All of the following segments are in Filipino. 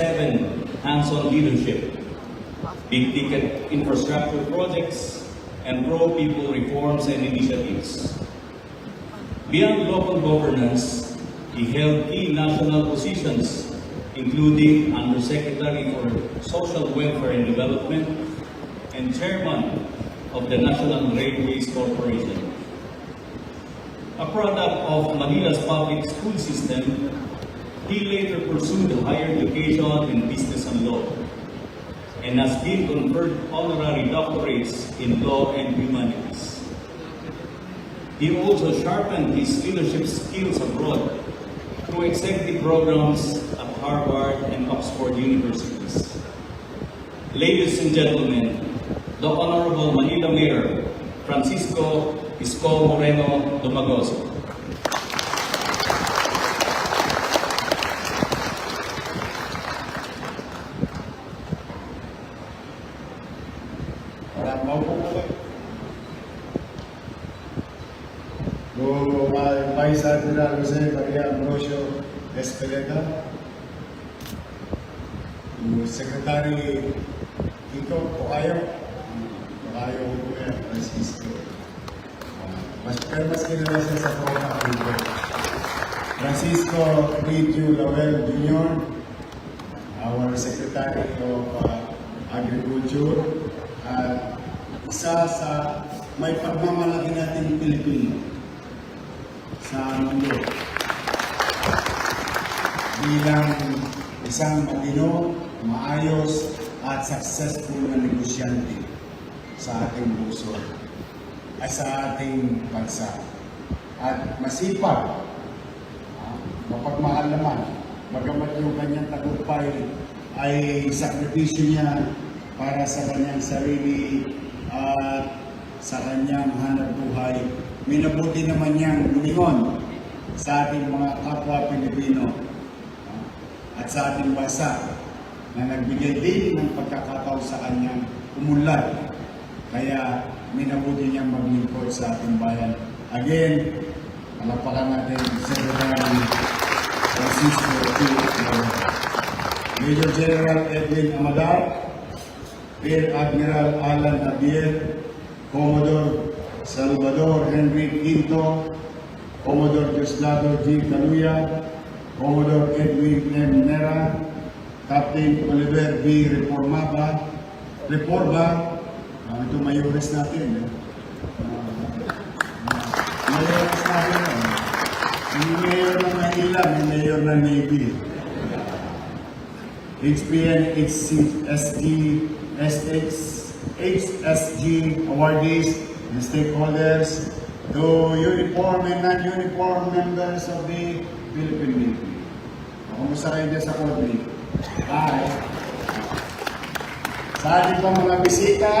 seven hands-on leadership, big-ticket infrastructure projects, and pro-people reforms and initiatives. Beyond local governance, he held key national positions, including Undersecretary for Social Welfare and Development and Chairman of the National Railways Corporation. A product of Manila's public school system, he later pursued higher education in business and law and has been conferred honorary doctorates in law and humanities. He also sharpened his leadership skills abroad through executive programs at Harvard and Oxford universities. Ladies and gentlemen, the Honorable Manila Mayor, Francisco Isco Moreno Dumagoso. Vice Admiral Jose Maria Ambrosio Espeleta, Secretary Kiko Ocayo, Ocayo Kuya Francisco. Uh, Mas pero mas kilala siya sa Prota Kiko. Francisco Ridio Lawel Jr., our Secretary of uh, Agriculture, at isa sa may pagmamalaki natin Pilipino sa mundo. Bilang isang matino, maayos, at successful na negosyante sa ating puso ay sa ating bansa. At masipag, ah, mapagmahal naman, bagamat yung kanyang tagumpay ay sakripisyo niya para sa kanyang sarili at sa kanyang hanap buhay. Minabuti naman niyang lumingon sa ating mga kapwa Pilipino ah, at sa ating bansa na nagbigay din ng pagkakataon sa kanyang umunlad. Kaya minabuti niyang maglingkod sa ating bayan. Again, malapakan natin Secretary Francisco. Moreno. Major General Edwin Amadar, Rear Admiral Alan Abier, Commodore Salvador Henry Quinto, Commodore Diosdado G. Caluya, Commodore Edwin M. Nera, Captain Oliver B. Reformaba, Reforma, uh, ito mayores natin. Eh. Uh, mayores natin. Eh. Mayor ng Manila, may mayor ng Navy. HPN, HCSG, SX, HSG awardees and stakeholders, to uniform and non-uniform members of the Philippine Navy. Kumusta kayo dyan sa Coordinate? Hi! Sa ating pang mga bisita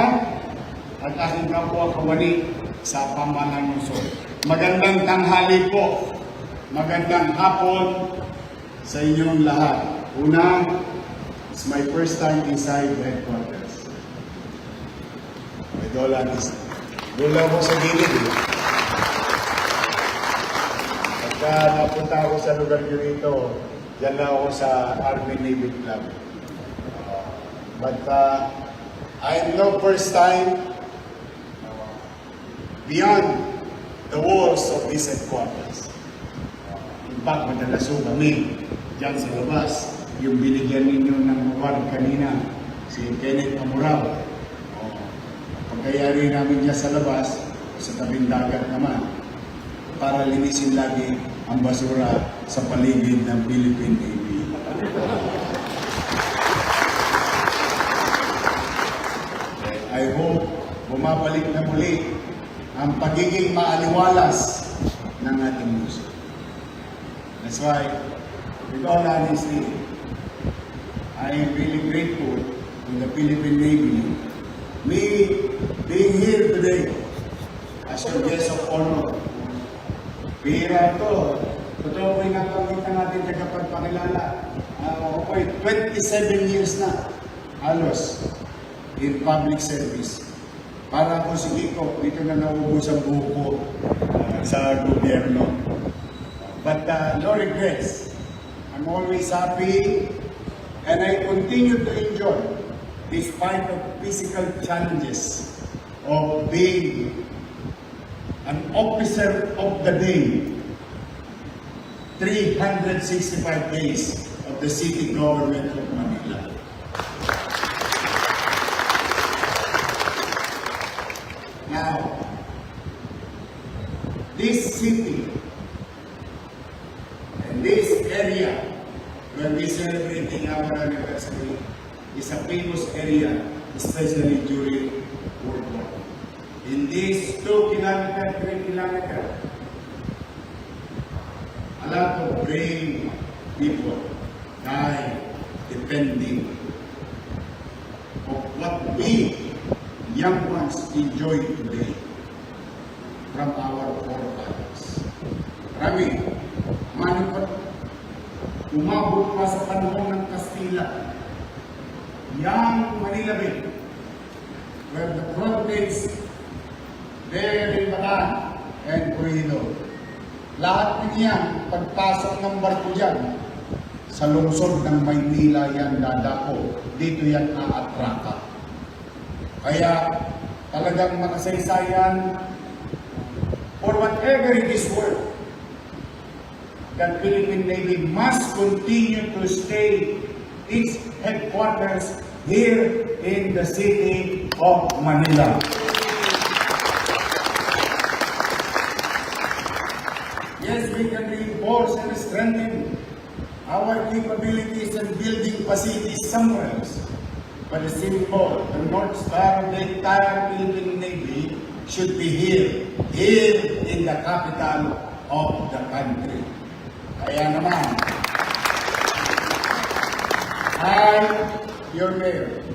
at aking kapwa kawani sa pamanan lungsod. Magandang tanghali po, magandang hapon sa inyong lahat. Una, it's my first time inside the headquarters. Dolan Doon ko sa gilid eh. Pagka napunta ako sa lugar nyo rito, dyan lang ako sa Army Navy Club. Uh, but uh, I know first time uh, beyond the walls of this headquarters. Uh, in fact, madalas ho kami dyan sa labas. Yung binigyan ninyo ng award kanina, si Kenneth Amurao. Pagkayari namin dyan sa labas, sa tabing dagat naman, para linisin lagi ang basura sa paligid ng Philippine Navy. I hope bumabalik na muli ang pagiging maaliwalas ng ating muso. That's why, with all honesty, I am really grateful to the Philippine Navy. Me being here today as your guest of honor. Bihira to. Totoo po yung napanggit na natin tagapagpakilala. Uh, ako po ay 27 years na halos in public service. Para ako si Kiko, dito na naubos ang buho ko uh, sa gobyerno. But uh, no regrets. I'm always happy and I continue to enjoy despite of physical challenges of being an officer of the day 365 days of the city government of Manila. Now, this city people die defending of what we young ones enjoy today from our forefathers. Marami, manipot, umabot pa sa panahon ng Kastila, young Manila Bay, where the frontage there in Bataan and Corino. Lahat ng yan, pagpasok ng barko dyan, sa lungsod ng Maynila yan dadako. Dito yan aatraka. Kaya talagang makasaysayan for whatever it is worth, that Philippine Navy must continue to stay its headquarters here in the city of Manila. Yes, we can reinforce and strengthen our capabilities and building facilities somewhere else. But the symbol, the North Star of the entire Philippine Navy should be here, here in the capital of the country. Kaya naman, I, your mayor,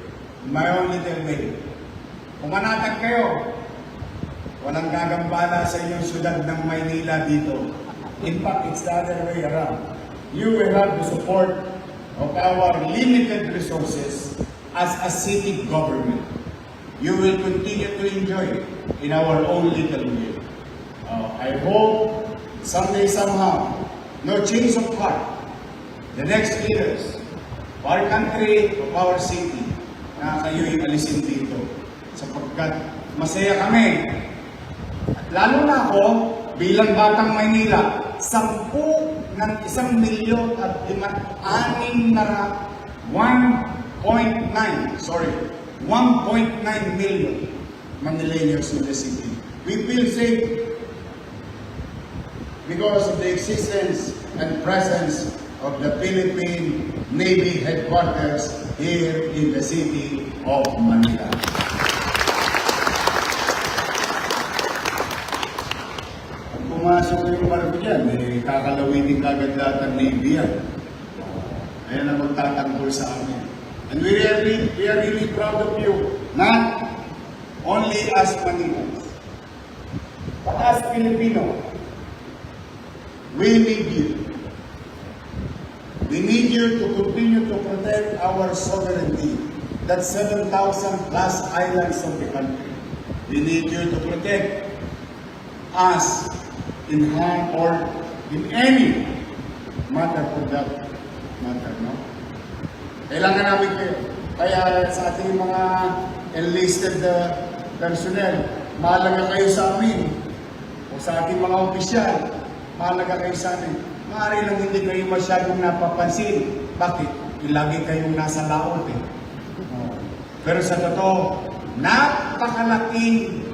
my own little way, pumanatag kayo, Walang gagambala sa inyong syudad ng Maynila dito. In fact, it's the other way around. You will have the support of our limited resources as a city government. You will continue to enjoy in our own little way. Uh, I hope someday somehow, no change of heart, the next leaders of our country, of our city, na kayo'y alisin dito. Sapagkat masaya kami at lalo na ako, bilang batang Maynila, sampu ng isang milyon at lima, anim na ra- 1.9, sorry, 1.9 million Manileños in the city. We feel safe because of the existence and presence of the Philippine Navy headquarters here in the city of Manila. Pumasok yung barko dyan, eh, kakalawitin lahat ng Navy yan. Ayan ang magtatanggol sa amin. And we really, we are really proud of you. Not only as Manilans, but as Filipino. We need you. We need you to continue to protect our sovereignty. That's 7,000 plus islands of the country. We need you to protect us in harm or in any matter for that matter, no? Kailangan namin kayo. Kaya sa ating mga enlisted uh, personnel, mahalaga kayo sa amin. O sa ating mga opisyal, mahalaga kayo sa amin. Maaari lang hindi kayo masyadong napapansin. Bakit? Lagi kayong nasa laot eh. Pero sa totoo, napakalaking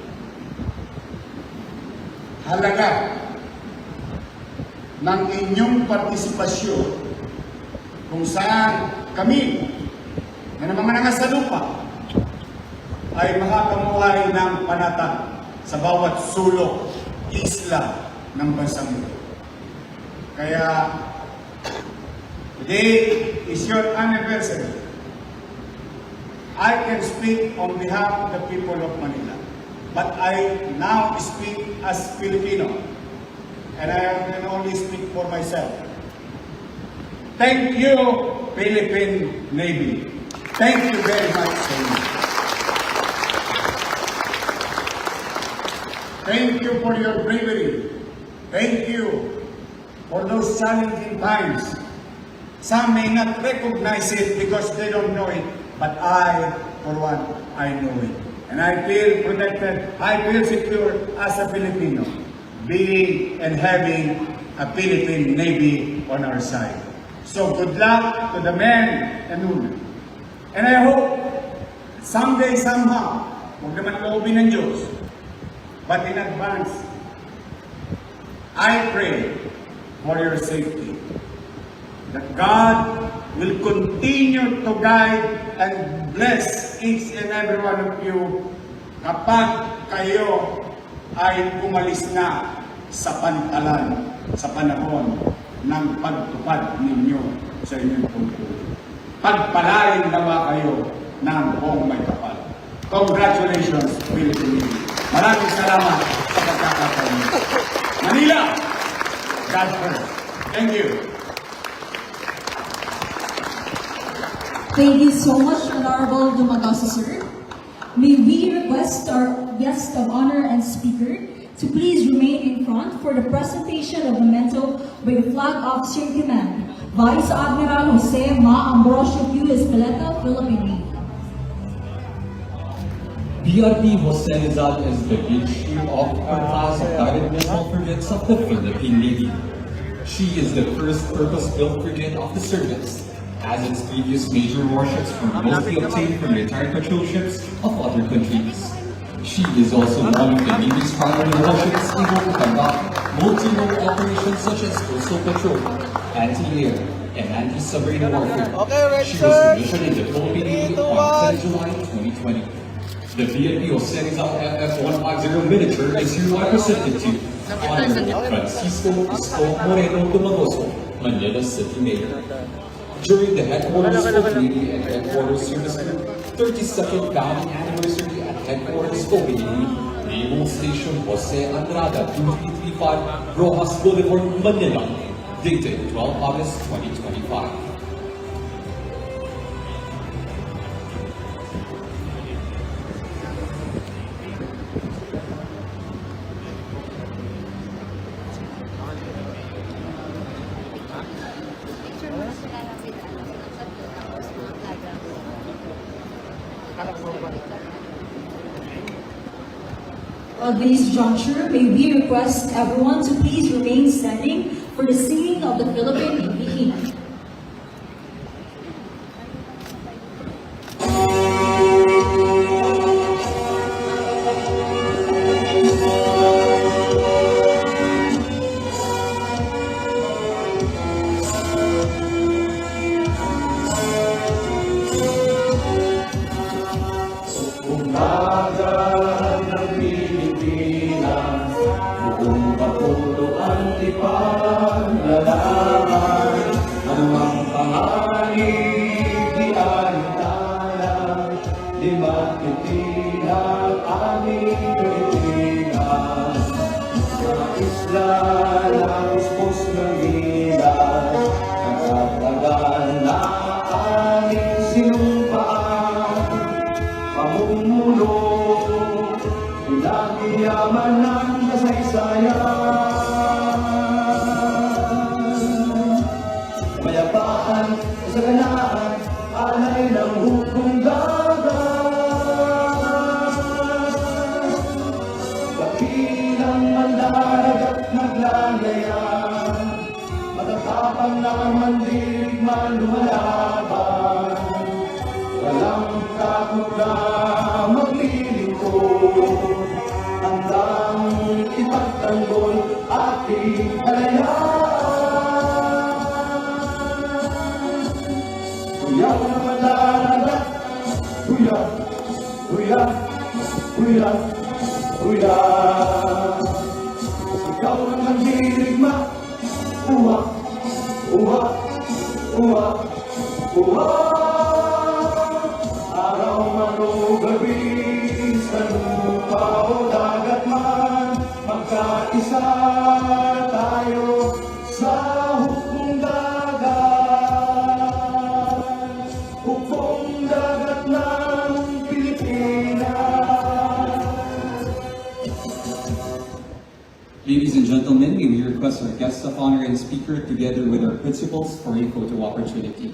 halaga ng inyong partisipasyon kung saan kami na mga sa lupa ay makakamuhay ng panatag sa bawat sulok, isla ng bansang ito. Kaya, today is your anniversary. I can speak on behalf of the people of Manila. But I now speak as Filipino. And I can only speak for myself. Thank you, Philippine Navy. Thank you very much. Thank you for your bravery. Thank you for those challenging times. Some may not recognize it because they don't know it, but I, for one, I know it. And I feel protected, I feel secure as a Filipino, being and having a Philippine Navy on our side. So good luck to the men and women. And I hope someday, somehow, huwag naman loobin ng Diyos, but in advance, I pray for your safety. That God will continue to guide and bless each and every one of you kapag kayo ay umalis na sa pantalan, sa panahon ng pagtupad ninyo sa inyong tungkulin. Pagpalain nawa kayo ng buong may kapal. Congratulations, Philippines. Maraming salamat sa pagkakataon. Manila, God first. Thank you. Thank you so much, Honorable Dumagasa, sir. May we request our guest of honor and speaker to please remain in front for the presentation of the memento by the Flag Officer in Command, Vice Admiral Jose Ma Ambrosio Q. Espeleta, Philippine. BRP Jose Rizal is the chief of class of guided missile frigates of the Philippine Navy. She is the first purpose-built frigate of the service, as its previous major warships were mostly obtained from retired patrol ships of other countries. She is also one of the Navy's primary warships able to conduct multi-role operations such as coastal patrol, anti-air, and anti-submarine warfare. Okay, She was commissioned in the Philippine Navy Three, two, on 10. July 2020. The BNP Jose Rizal FF-150 miniature is hereby presented to Honorable Francisco Isko Moreno Dumagoso, Manila City Mayor. During the headquarters Navy and headquarters service group 32nd Bounding Anniversary headquarters Navy, Naval Station Jose Andrada 2335 Rojas Boulevard, Manila, dated 12 August 2025. At this juncture, may we request everyone to please remain standing for the singing of the Philippine Pilipinas Mga isla Matatapang na mandilig man lumalaban Walang takot na maglilingkod Handang ipagtanggol ating kalayaan. Tuyak na malalagat Tuyak, tuyak, tuyak, tuyak Ikaw ang nagdirigma Uwak, uwak, uwak, uwak Araw man o gabi Sa lupa o dagat man Magkaisa Ladies and gentlemen, we request our guest of honor and speaker together with our principals for a photo opportunity.